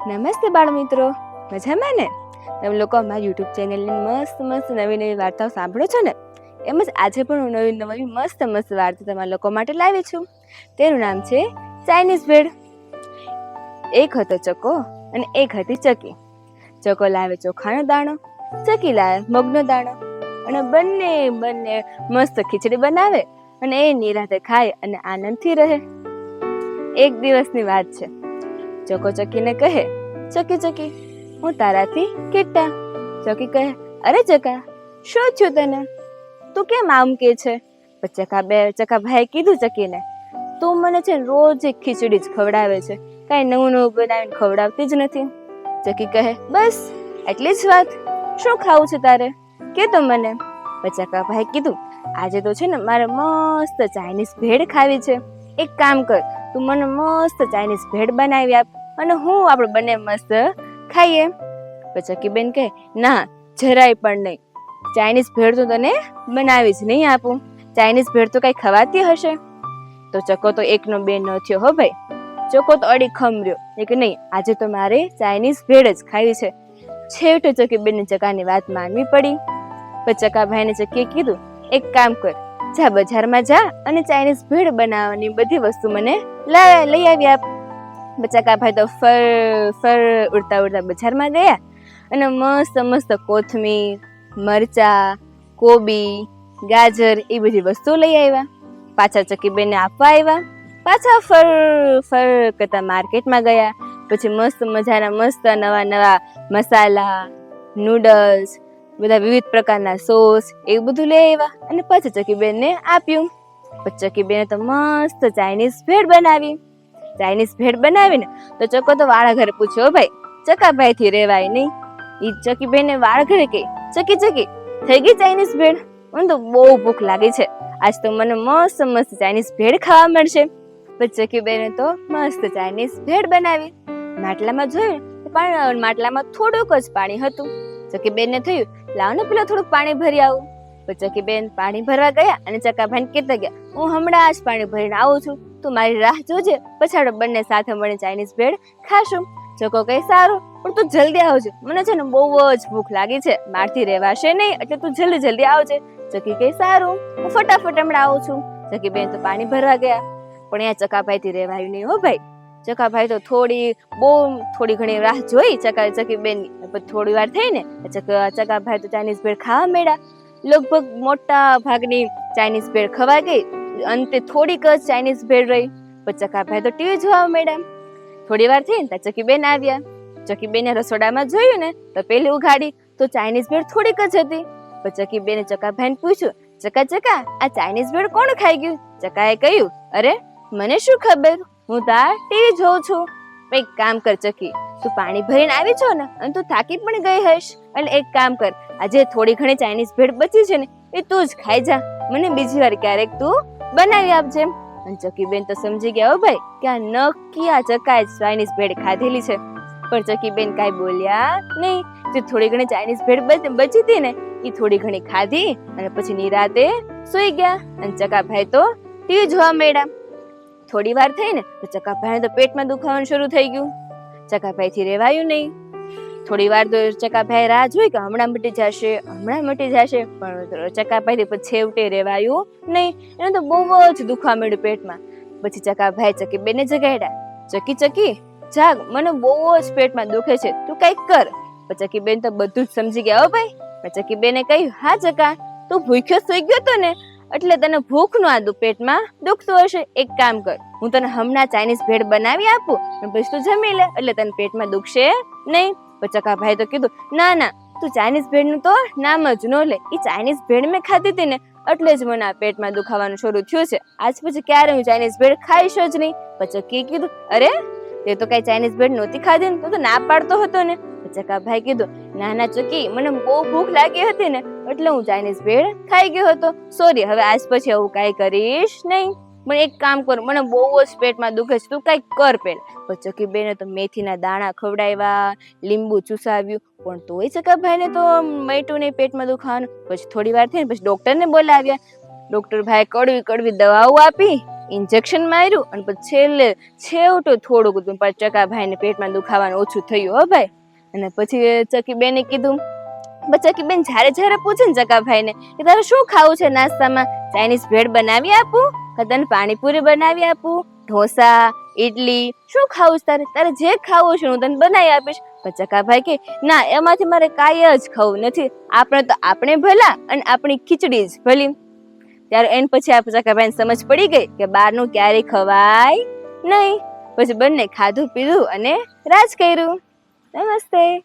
નમસ્તે બાળ મિત્રો મજામાં ને? તમે લોકો અમારા યુટ્યુબ ચેનલની મસ્ત મસ્ત નવી નવી વાર્તાઓ સાંભળો છો ને? એમ જ આજે પણ હું નવી નવી મસ્ત મસ્ત વાર્તા તમારા લોકો માટે લાવી છું. તેનું નામ છે ચાઇનીઝ ભેળ. એક હતો ચકો અને એક હતી ચકી. ચકો લાવે ચોખાનો દાણો, ચકી લાવે મગનો દાણો અને બંને બંને મસ્ત ખીચડી બનાવે અને એ નિરાતે ખાય અને આનંદથી રહે. એક દિવસની વાત છે. ચકો ચકીને કહે, ચકી ચકી, હું તારાથી કેટલા? ચકી કહે, અરે ચકા, શું થયું તને? તું કેમ આમ કે છે? ચકા બે, ચકા ભાઈ કીધું ચકીને, તું મને છે રોજ એક ખીચડી જ ખવડાવે છે. કાંઈ નવું નવું બનાવીને ખવડાવતી જ નથી. ચકી કહે, બસ, એટલી જ વાત. શું ખાવું છે તારે? કે તો મને. ચકા ભાઈ કીધું, આજે તો છે ને મારે મસ્ત ચાઇનીઝ ભેળ ખાવી છે. એક કામ કર તું મને મસ્ત ચાઇનીઝ ભેળ બનાવી આપ અને હું આપણે બંને મસ્ત ખાઈએ. પછી ચકીબેન કહે, ના, જરાય પણ નહીં. ચાઇનીઝ ભેળ તો તને બનાવી જ નહીં આપું. ચાઇનીઝ ભેળ તો કાંઈ ખવાતી હશે. તો ચકો તો એકનો બે ન થયો હો ભાઈ. ચકો તો અડી ખમર્યો એ કે નહીં, આજે તો મારે ચાઇનીઝ ભેળ જ ખાવી છે. છેવટે ચકીબેનની ચકાની વાત માનવી પડી. પછી ચકાભાઈને ચકીએ કીધું, એક કામ કર જા બજારમાં જા અને ચાઇનીઝ ભેળ બનાવવાની બધી વસ્તુ મને લઈ આવી આપ. બચાકાભાઈ તો ફર ફર ઉડતા ઉડતા બજારમાં ગયા અને મસ્ત મસ્ત કોથમીર, મરચા, કોબી, ગાજર એ બધી વસ્તુઓ લઈ આવ્યા. પાછા ચકીબેનને આપવા આવ્યા. પાછા ફર ફર કરતા માર્કેટમાં ગયા. પછી મસ્ત મજાના, મસ્ત નવા નવા મસાલા, નૂડલ્સ બધા વિવિધ પ્રકારના સોસ એ બધું લઈ આવ્યા અને પછી ચકીબેનને આપ્યું. પછી ચકીબેને તો મસ્ત ચાઇનીઝ ભેળ બનાવી. ચાઇનીઝ ભેળ બનાવીને તો ચકો તો વાળા ઘરે પૂછ્યો, ભાઈ ચકાભાઈ થી રેવાય નહીં. ઈ ચકીબેને વાળ ઘરે કે ચકી ચકી, થઈ ગઈ ચાઇનીઝ ભેળ? મને તો બહુ ભૂખ લાગી છે. આજ તો મને મસ્ત મસ્ત ચાઇનીઝ ભેળ ખાવા મળશે. પછી ચકીબેને તો મસ્ત ચાઇનીઝ ભેળ બનાવી. માટલામાં જોયું પણ, માટલામાં થોડુંક જ પાણી હતું. ચકી બેનને થયું લાવ ને પેલા થોડુંક પાણી ભરી આવું. પછી ચકી બેન પાણી ભરવા ગયા અને ચકાભાઈને કહેતા ગયા, હું હમણાં જ પાણી ભરીને આવું છું. તું મારી રાહ જોજે પછી બંને સાથે મળીને ચાઇનીઝ ભેળ ખાશું. ચકો કઈ સારું, પણ તું જલ્દી આવજે. મને છે ને બહુ જ ભૂખ લાગી છે. મારથી રહેવાશે નહીં, એટલે તું જલ્દી જલ્દી આવજે. ચકી કઈ સારું, હું ફટાફટ હમણાં આવું છું. ચકી બેન તો પાણી ભરવા ગયા. પણ અહીંયા ચકાભાઈ થી રહેવાયું નહીં હો ભાઈ. ચકાભાઈ તો થોડી બહુ થોડી ઘણી રાહ જોઈ. ચકા ચકી બેન થોડી વાર થઈ ને ચકા ચકાભાઈ તો ચાઇનીઝ ભેળ ખાવા મળ્યા લગભગ મોટા ભાગની ચાઇનીઝ ભેળ ખવાઈ ગઈ. અંતે થોડીક જ ચાઇનીઝ ભેળ રહી. પછી ચકાભાઈ તો ટીવી જોવા મળ્યા થોડી વાર થઈ ને ત્યાં ચકીબેન આવ્યા. ચકીબેને રસોડામાં જોયું ને તો પેલી ઉઘાડી તો ચાઇનીઝ ભેળ થોડીક જ હતી. પછી ચકીબેને ચકાભાઈને પૂછ્યું, ચકા ચકા, આ ચાઇનીઝ ભેળ કોણ ખાઈ ગયું? ચકાએ કહ્યું, અરે, મને શું ખબર? હું તાર ટીવી જોઉં છું. એક કામ કર ચકી, તું પાણી ભરીને આવી છો ને, અને તું થાકી પણ ગઈ હશ એટલે એક કામ કર, આજે થોડી ઘણી ચાઇનીઝ ભેળ બચી છે ને, એ તું જ ખાઈ જા. મને બીજી વાર ક્યારેક તું બનાવી આપજે. અને ચકીબેન તો સમજી ગયા હો ભાઈ, કે આ નક્કી આ ચકાએ ચાઇનીઝ ભેળ ખાધેલી છે. પણ ચકીબેન કાંઈ બોલ્યા નહીં. જે થોડી ઘણી ચાઇનીઝ ભેળ બચી હતી ને એ થોડી ઘણી ખાધી, અને પછી નિરાતે સૂઈ ગયા. અને ચકાભાઈ તો ટીવી જોવા મળ્યા થોડી વાર થઈ ને તો ચકાભાઈ તો પેટમાં દુખાવાનું શરૂ થઈ ગયું. ચકાભાઈ થી રેવાયું નહીં. થોડી વાર તો ચકાભાઈ રાહ જોઈ કે હમણાં મટી જશે, હમણાં મટી જશે, પણ ચકાભાઈ થી પછી છેવટે રેવાયું નહીં. એને તો બહુ જ દુખવા મળ્યું પેટમાં. પછી ચકાભાઈ ચકી બેને જગાડ્યા. ચકી ચકી, જાગ, મને બહુ જ પેટમાં દુખે છે. તું કંઈક કર. ચકી બેન તો બધું જ સમજી ગયા હો ભાઈ. ચકી બેને કહ્યું, હા, ચકા, તું ભૂખ્યો સુઈ ગયો તો ને એટલે તને ભૂખનું આદુ પેટમાં. દુખતું હશે. એક કામ કર. હું તને હમણાં ચાઇનીઝ ભેળ બનાવી આપું અને પછી તું જમી લે. એટલે તને પેટમાં દુખશે નહીં. પછી ચકાભાઈ તો કીધું, ના ના, તું ચાઇનીઝ ભેળનું તો નામ જ ન લે. એ ચાઇનીઝ ભેળ મેં ખાધી હતી ને એટલે જ મને આ પેટમાં દુખાવાનું શરૂ થયું છે. આજ પછી ક્યારે હું ચાઇનીઝ ભેળ ખાઈશ જ નહીં. પછી કી કીધું, અરે, તે તો કઈ ચાઇનીઝ ભેળ નહોતી ખાધી ને, તું તો ના પાડતો હતો ને. ચકાભાઈ કીધું ના ચૂકી, મને બહુ ભૂખ લાગી હતી ને, એટલે હું ચાઇનીઝ ભેળ ખાઈ ગયો હતો. સોરી હવે આજ પછી આવું કાંઈ કરીશ નહીં. મને એક કામ કર, મને બહુ જ પેટમાં દુખે છે, તું કાંઈક કર પેલા. પછી ચકી બેને તો મેથીના દાણા ખવડાવ્યા, લીંબુ ચૂસાવ્યું, પણ તોય ચકાભાઈને તો મેટું નહીં પેટમાં દુખાવાનું. પછી થોડી વાર થઈને પછી ડૉક્ટરને બોલાવ્યા. ડૉક્ટર ભાઈ કડવી કડવી દવાઓ આપી, ઇન્જેક્શન માર્યું, અને પછી છેલ્લે છેવટો થોડુંક હતું, પણ ચકાભાઈને પેટમાં દુખાવાનું ઓછું થયું, હો ભાઈ. અને પછી ચકીબેને કીધું ચકીબેન, જ્યારે જ્યારે પૂછે ને ચકાભાઈને કે તારે શું ખાવું છે નાસ્તામાં, ચાઇનીઝ ભેળ બનાવી આપું કે તને પાણીપુરી બનાવી આપું, ઢોસા ઇડલી શું ખાવું છે તારે? તારે જે ખાવું છે હું તને બનાવી આપીશ. પણ ચકાભાઈ કે, ના, એમાંથી મારે કાંઈ જ ખાવું નથી. આપણે તો આપણે ભલા અને આપણી ખીચડી જ ભલી. ત્યારે એન પછી આ ચકાભાઈને સમજ પડી ગઈ કે બહારનું ક્યારેય ખવાય નહીં. પછી બંને ખાધું પીધું અને રાજ કર્યું. નમસ્તે